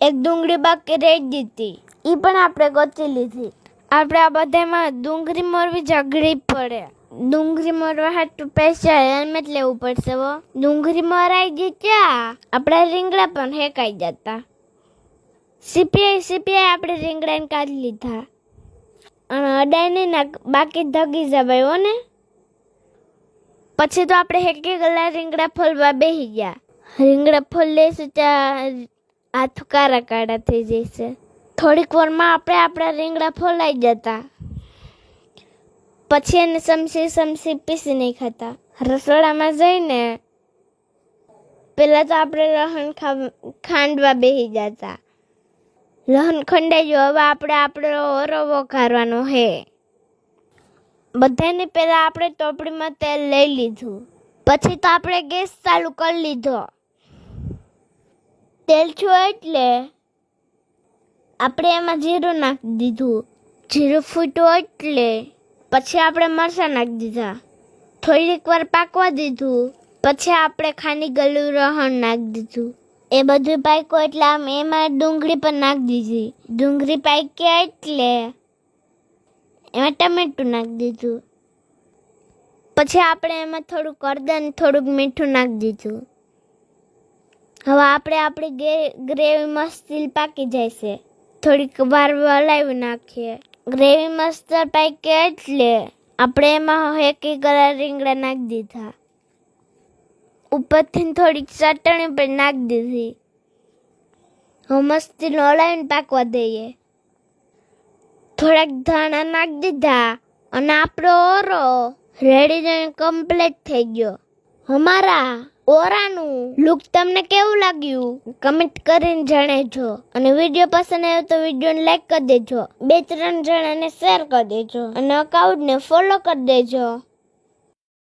એક ડુંગળી બાકી રહી દીધી. એ પણ આપણે ગોતી લીધી. આપણે આ બધામાં ડુંગળી મોરવી ઝઘડી પડે. ડુંગળી મરવા હાટું પૈસા હેલ્મેટ લેવું પડશે હો. ડુંગળી મરાઈ ગઈ ક્યાં? આપણા રીંગણા પણ હેકાઈ જતા. સીપીઆઈ સીપીઆઈ આપણે રીંગણાને કાઢી લીધા. અને અડાઈને ના બાકી ધગી જવાય ને. પછી તો આપણે હેકી ગયેલા રીંગણા ફોલવા બેસી ગયા. રીંગણા ફોલ લેશું ત્યાં હાથ થુકારા કાળા થઈ જશે. થોડીક વારમાં આપણે આપણા રીંગણા ફોલાઈ જતા. પછી એને સમસી સમસી પીસી નહીં ખાતા રસોડામાં જઈને પેલા તો આપણે લહણ ખાંડવા બેસી જતા. લહણ ખંડાઈ ગયો હવે આપણે આપણો ઓરવો વઘારવાનો હે. બધાને પહેલાં આપણે ટોપડીમાં તેલ લઈ લીધું. પછી તો આપણે ગેસ ચાલુ કરી લીધો. તેલ છો એટલે આપણે એમાં જીરું નાખી દીધું. જીરું ફૂટ્યું એટલે પછી આપણે મરચાં નાખી દીધા. થોડીક વાર પાકવા દીધું. પછી આપણે ખાની ગળું રહણ નાખી દીધું. એ બધું પાક્યું એટલે આમ એમાં ડુંગળી પણ નાખી દીધી. ડુંગળી પાકી એટલે એમાં ટમેટું નાખી દીધું. પછી આપણે એમાં થોડુંક અડદા થોડુંક મીઠું નાખી દીધું. હવે આપણે આપણી ગ્રેવી મસ્ત પાકી જાય છે. થોડીક વાર હલાવી નાખીએ. ગ્રેવી મસ્ત પાકી એટલે આપણે એમાં હેકી કલર રીંગણા નાખી દીધા. ઉપરથી થોડીક ચટણી પણ નાખી દીધી. હવે મસ્તી હલાવીને પાકવા દઈએ. થોડાક ધાણા નાખી દીધા અને આપણો ઓરો રેડી જઈને કમ્પ્લીટ થઈ ગયો. અમારા ઓરાનું લુક તમને કેવું લાગ્યું? કમેન્ટ કરીને જણાવજો. અને વીડિયો પસંદ આવ્યો તો વિડીયોને લાઈક કરી દેજો. બે ત્રણ જણાને શેર કરી દેજો. અને અકાઉન્ટને ફોલો કરી દેજો.